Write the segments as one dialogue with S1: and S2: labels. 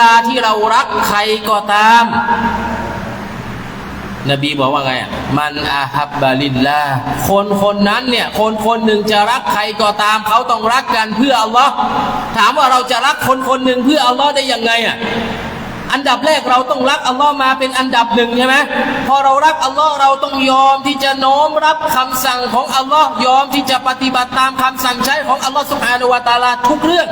S1: ลาที่เรารักใครก็ตาม นบีบอกว่าไงอะมันอาฮับบาลิลลาคนคนนั้นเนี่ย คนคนหนึ่งจะรักใครก็ตาม เขาต้องรักกันเพื่ออัลลอฮ์ถามว่าเราจะรักคนคนหนึ่งเพื่ออัลลอฮ์ได้ยังไงอะ อันดับแรกเราต้องรักอัลลอฮ์มาเป็นอันดับหนึ่งใช่ไหมพอเรารักอัลลอฮ์เราต้องยอมที่จะโน้มรับคำสั่งของอัลลอฮ์ยอมที่จะปฏิบัติตามคำสั่งใช้ของอัลลอฮ์สุบฮานุวาตาลาทุกเรื่อง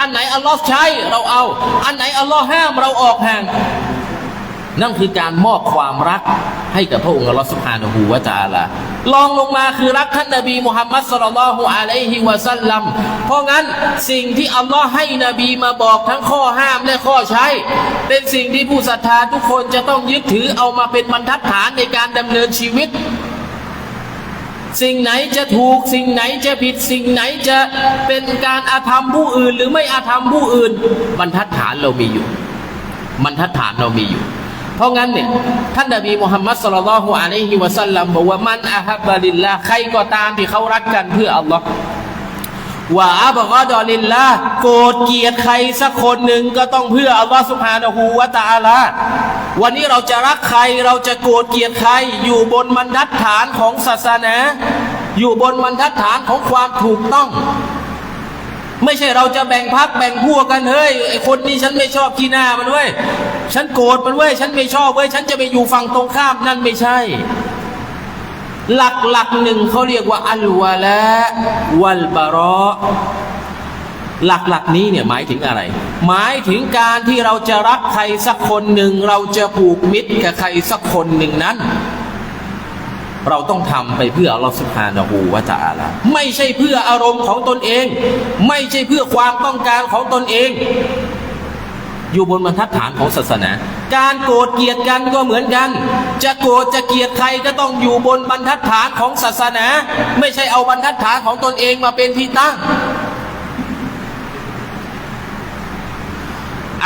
S1: อันไหนอัลลอฮ์ใช้เราเอา อันไหนอัลลอฮ์ห้ามเราออกห่าง นั่นคือการมอบความรักให้กับพระองค์อัลลอฮฺสุบฮานะฮูวะตะอาลาลองลงมาคือรักท่านนบีมุฮัมมัดสุลลัลฮุอะลัยฮิวะสัลลัมเพราะงั้นสิ่งที่อัลลอฮ์ให้นบีมาบอกทั้งข้อห้ามและข้อใช้ เป็นสิ่งที่ผู้ศรัทธาทุกคนจะต้องยึดถือเอามาเป็นบรรทัดฐานในการดำเนินชีวิต สิ่งไหนจะถูกสิ่งไหนจะผิดสิ่งไหนจะเป็นการอาธรรมผู้อื่น หรือไม่อาธรรมผู้อื่น บรรทัดฐานเรามีอยู่ บรรทัดฐานเรามีอยู่ เพราะงั้นเนี่ยท่านนบีมุฮัมมัดสุลลัลลอฮุอะลัยฮิวะสัลลัมบอกว่ามันอาฮับบะลิลลาใครก็ตามที่เขารักกันเพื่ออัลลอฮ์ว่าอับกอดอลิลลาโกรธเกลียดใครสักคนหนึ่งก็ต้องเพื่ออัลลอฮ์สุบฮานะฮูวะตาลาวันนี้เราจะรักใครเราจะโกรธเกลียดใคร อยู่บนบรรทัดฐานของศาสนา อยู่บนบรรทัดฐานของความถูกต้อง ไม่ใช่เราจะแบ่งพักแบ่งพวกกันเฮ้ยไอคนนี้ฉันไม่ชอบขี้หน้ามันเว้ยฉันโกรธมันเว้ยฉันไม่ชอบเว้ยฉันจะไปอยู่ฝั่งตรงข้ามนั่นไม่ใช่ หลักหลักหนึ่งเขาเรียกว่าอัลวะละวัลบารอหลักหลักนี้เนี่ยหมายถึงอะไร หมายถึงการที่เราจะรักใครสักคนหนึ่ง เราจะผูกมิตรกับใครสักคนหนึ่งนั้น เราต้องทำไปเพื่ออัลลอฮฺสุบฮานะฮูวะตะอาลาไม่ใช่เพื่ออารมณ์ของตนเอง ไม่ใช่เพื่อความต้องการของตนเอง อยู่บนบรรทัดฐานของศาสนา การโกรธเกลียดกันก็เหมือนกัน จะโกรธจะเกลียดใครก็ต้องอยู่บนบรรทัดฐานของศาสนา ไม่ใช่เอาบรรทัดฐานของตนเองมาเป็นที่ตั้ง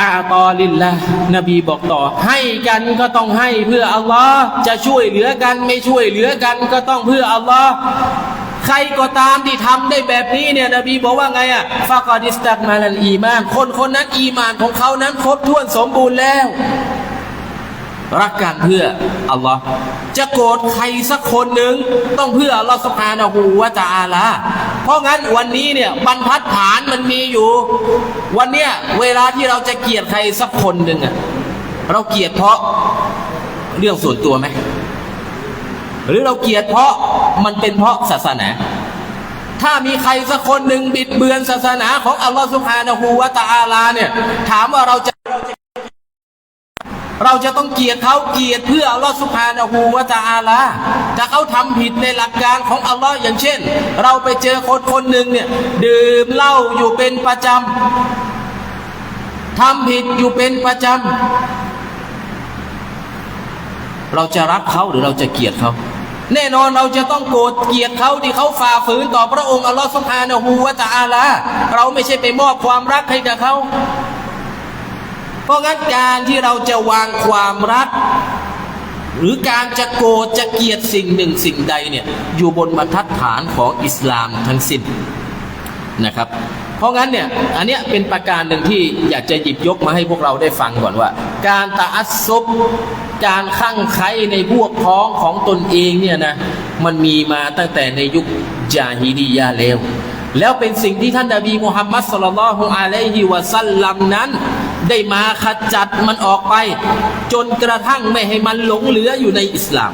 S1: อาตอลิลละนบีบอกต่อ ให้กันก็ต้องให้เพื่ออัลลอฮ์จะช่วยเหลือกันไม่ช่วยเหลือกันก็ต้องเพื่ออัลลอฮ์ใครก็ตามที่ทำได้แบบนี้เนี่ยนบีบอกว่าไงอะฟากอดิสตักมาลันอีมาน คนคนนั้นอีมานของเขานั้นครบถ้วนสมบูรณ์แล้ว รักกันเพื่ออัลลอฮ์จะโกรธใครสักคนหนึ่งต้องเพื่ออัลลอฮ์สุบฮานะฮูวะตะอาลาเพราะงั้นวันนี้เนี่ยบรรทัดฐานมันมีอยู่ วันเนี้ยเวลาที่เราจะเกลียดใครสักคนหนึ่งอะเราเกลียดเพราะเรื่องส่วนตัวไหมหรือเราเกลียดเพราะมันเป็นเพราะศาสนาถ้ามีใครสักคนหนึ่งบิดเบือนศาสนาของอัลลอฮ์สุบฮานะฮูวะตะอาลาเนี่ย ถามว่าเราจะ เราจะต้องเกลียดเขาเกลียดเพื่ออัลลอฮฺสุภานะฮูวะตะอาลาถ้าเขาทำผิดในหลักการของอัลลอฮ์อย่างเช่น เราไปเจอคนคนหนึ่งเนี่ยดื่มเหล้าอยู่เป็นประจำทำผิดอยู่เป็นประจำเราจะรักเขาหรือเราจะเกลียดเขาแน่นอนเราจะต้องโกรธเกลียดเขาที่เขาฝ่าฝืนต่อพระองค์อัลลอฮฺสุภานะฮูวะตะอาลาเราไม่ใช่ไปมอบความรักให้กับเขา เพราะงั้นการที่เราจะวางความรัก หรือการจะโกรธจะเกลียดสิ่งหนึ่งสิ่งใดเนี่ยอยู่บนบรรทัดฐานของอิสลามทั้งสิ้นนะครับ เพราะงั้นเนี่ยอันเนี้ยเป็นประการหนึ่งที่อยากจะหยิบยกมาให้พวกเราได้ฟังก่อนว่า การตะอัสซุบการข้างไคล้ในพวกพ้องของตนเองเนี่ยนะมันมีมาตั้งแต่ในยุคจาฮิดียาแล้วแล้วเป็นสิ่งที่ท่านนบีมุฮัมมัดสุลลัลฮุอะลัยฮิวะสัลลัมนั้น ได้มาขจัดมันออกไป จนกระทั่งไม่ให้มันหลงเหลืออยู่ในอิสลาม